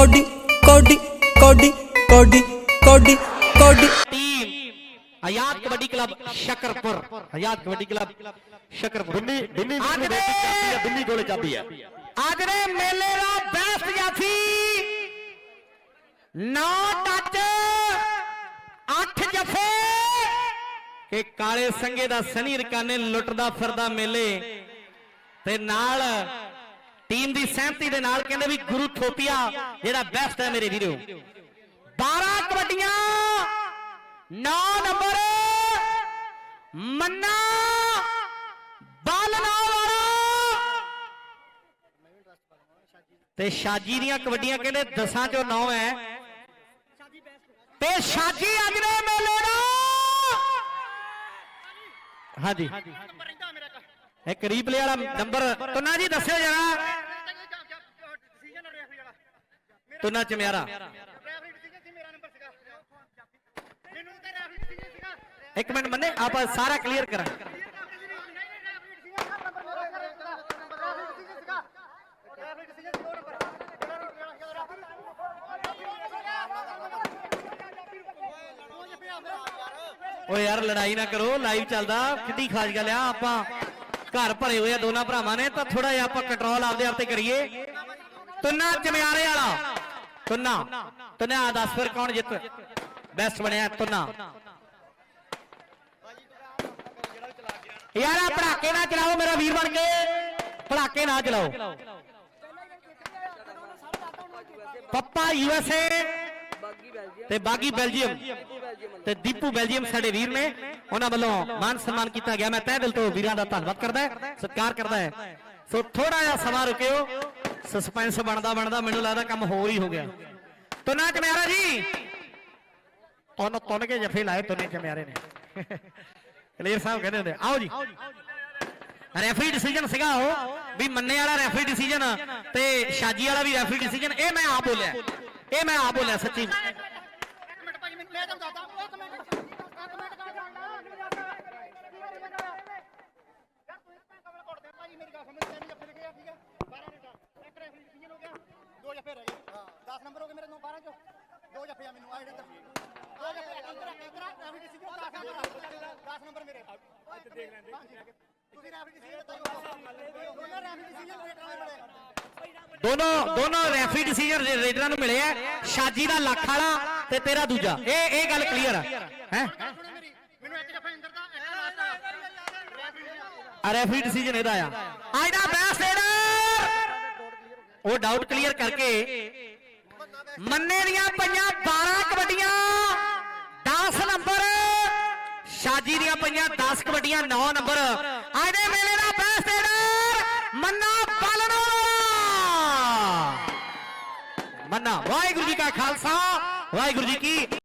Cody ਕੋਡੀ ਕੋਡੀ ਕੋਡੀ ਕੋਡੀ Cody. Team Azad kabaddi club Shakarpur Azad kabaddi club Shakarpur. Delhi Delhi ਅੱਜ ਨੂੰ ਦੇ ਬੇਟੀ ਚਾਬੀ ਹੈ ਦਿੱਲੀ ਕੋਲੇ ਚਾਬੀ ਹੈ ਅੱਜ ਦੇ ਮੇਲੇ ਦਾ ਬੈਸਟ ਜਾਫੀ। 9 ਟੱਚ 8 ਜਫੇ। ਕਿ ਕਾਲੇ ਸੰਗੇ ਦਾ ਸਨੀ ਰਕਾਨੇ ਲੁੱਟਦਾ ਫਿਰਦਾ ਮੇਲੇ। ਤੇ ਨਾਲ ਟੀਮ ਦੀ ਸਹਿਮਤੀ ਦੇ ਨਾਲ ਕਹਿੰਦੇ ਵੀ ਗੁਰੂ ਥੋਪੀਆ ਜਿਹੜਾ ਬੈਸਟ ਹੈ ਮੇਰੇ ਵੀਰੋ। 12 ਕਬੱਡੀਆਂ 9 ਨੰਬਰ ਮੰਨਾ ਬਾਲਨਾ ਵਾਲਾ। ਤੇ ਸ਼ਾਜੀ ਦੀਆਂ ਕਬੱਡੀਆਂ ਕਹਿੰਦੇ 10 ਚੋਂ 9 ਹੈ। ਤੇ ਸ਼ਾਜੀ ਅੱਜ ਦੇ ਮੇਲੇ ਦਾ। ਹਾਂਜੀ। ਇਹ ਕਰੀਬ ਪਲੇ ਵਾਲਾ ਨੰਬਰ ਤੁਨਾ ਜੀ ਦੱਸਿਓ ਜਰਾ। ਤੁਨਾ ਚਮਿਆਰਾ। ਇੱਕ ਮਿੰਟ ਮੰਨੇ, ਆਪਾਂ ਸਾਰਾ ਕਲੀਅਰ ਕਰਾਂ ਓਏ ਯਾਰ, ਲੜਾਈ ਨਾ ਕਰੋ ਲਾਈਵ ਚੱਲਦਾ ਕਿੱਡੀ ਖਾਸ ਗੱਲ ਆ ਆਪਾਂ ਘਰ ਭਰੇ ਹੋਏ ਆ ਦੋਨਾਂ ਭਰਾਵਾਂ ਨੇ, ਤਾਂ ਥੋੜਾ ਜਿਹਾ ਆਪਾਂ ਕੰਟਰੋਲ ਆਪਦੇ ਆਪ ਤੇ ਕਰੀਏ। ਤੁੰਨਾ ਚਮਿਆਰੇ ਵਾਲਾ। ਤੁੰਨਾ। ਤੁੰਨਾ ਦੱਸ ਫਿਰ ਕੌਣ ਜਿੱਤ? ਬੈਸਟ ਬਣਿਆ ਤੁੰਨਾ। ਯਾਰ ਆ ਪੜਾਕੇ ਨਾ ਚਲਾਓ, ਮੇਰਾ ਵੀਰ ਬਣ ਕੇ। ਪੜਾਕੇ ਨਾ ਚਲਾਓ। ਪੱਪਾ ਯੂਐਸਏ ਤੇ ਬਾਗੀ ਬੈਲਜੀਅਮ ਤੇ ਦੀਪੂ ਬੈਲਜੀਅਮ ਸਾਡੇ ਵੀਰ ਨੇ। ਉਹਨਾਂ ਵੱਲੋਂ ਮਾਨ ਸਨਮਾਨ ਕੀਤਾ ਗਿਆ। ਮੈਂ ਤਹਿ ਦਿਲ ਤੋਂ ਵੀਰਾਂ ਦਾ ਧੰਨਵਾਦ ਕਰਦਾ। ਸਤਿਕਾਰ ਕਰਦਾ। ਹੈ ਸੋ ਥੋੜਾ ਜਿਹਾ ਸਮਾਂ ਰੁਕਿਓ। ਸਸਪੈਂਸ ਬਣਦਾ ਬਣਦਾ ਮੈਨੂੰ ਲੱਗਦਾ ਕੰਮ ਹੋਰ ਹੀ ਹੋ ਗਿਆ। ਤੁਨਾ ਚਮਿਆਰਾ ਜੀ। ਤੁਨ ਤੁਨ ਕੇ ਜਫੇ ਲਾਏ ਤੁਨੇ ਚਮਿਆਰੇ ਨੇ। ਕਲੀਅਰ ਸਾਹਿਬ ਕਹਿੰਦੇ ਹੁੰਦੇ ਆਓ ਜੀ। ਰੈਫਰੀ ਡਿਸੀਜਨ ਸੀਗਾ ਉਹ, ਵੀ ਮੰਨੇ ਵਾਲਾ ਰੈਫਰੀ ਡਿਸੀਜਨ ਤੇ ਸ਼ਾਜੀ ਵਾਲਾ ਵੀ ਰੈਫਰੀ ਡਿਸੀਜਨ ਇਹ ਮੈਂ ਆਪ ਬੋਲਿਆ। ਇਹ ਮੈਂ ਆਪ ਬੋਲਿਆ ਸੱਚੀ। ਨੰਬਰ ਹੋ ਗਏ ਮੇਰੇ 9 12 ਚੋਂ। ਦੋ ਜੱਫੇ ਆ ਮੈਨੂੰ ਆ ਜਿਹੜੇ ਦੋ ਜੱਫੇ ਅੰਦਰ ਅੰਦਰ ਰੈਫਰੀ ਸੀ 10 ਨੰਬਰ ਮੇਰੇ। ਇੱਥੇ ਦੇਖ ਲੈਂਦੇ। ਤੁਸੀਂ ਰੈਫਰੀ ਸੀ ਦੋਨੋਂ ਰੈਫਰੀ ਸੀ ਦੋਨੋਂ ਦੋਨੋਂ ਰੈਫਰੀ ਡਿਸੀਜਨ ਰੇਡਰਾਂ ਨੂੰ ਮਿਲੇ ਆ ਸ਼ਾਜੀ ਦਾ ਲੱਖ ਵਾਲਾ ਤੇ ਤੇਰਾ ਦੂਜਾ। ਇਹ ਇਹ ਗੱਲ ਕਲੀਅਰ ਆ। ਹੈ? ਮੈਨੂੰ ਇੱਕ ਜੱਫਾ ਅੰਦਰ ਦਾ ਇੱਕ ਲਾਸਟ ਰੈਫਰੀ ਆ ਰੈਫਰੀ ਡਿਸੀਜਨ ਇਹਦਾ ਆ। ਅੱਜ ਦਾ ਬੈਸਟ ਰੇਡਰ ਉਹ ਡਾਊਟ ਕਲੀਅਰ ਕਰਕੇ ਮੰਨੇ ਦੀਆਂ ਪਈਆਂ 12 ਕਬੱਡੀਆਂ 10 ਨੰਬਰ ਸ਼ਾਜੀ ਦੀਆਂ ਪਈਆਂ 10 ਕਬੱਡੀਆਂ 9 ਨੰਬਰ। ਅੱਜ ਦੇ ਮੇਲੇ ਦਾ ਬੈਸਟ ਰੇਡਰ ਮੰਨਾ ਬਾਲਨੋ ਮੰਨਾ ਵਾਹਿਗੁਰੂ ਜੀ ਕਾ ਖਾਲਸਾ, ਵਾਹਿਗੁਰੂ ਜੀ ਕੀ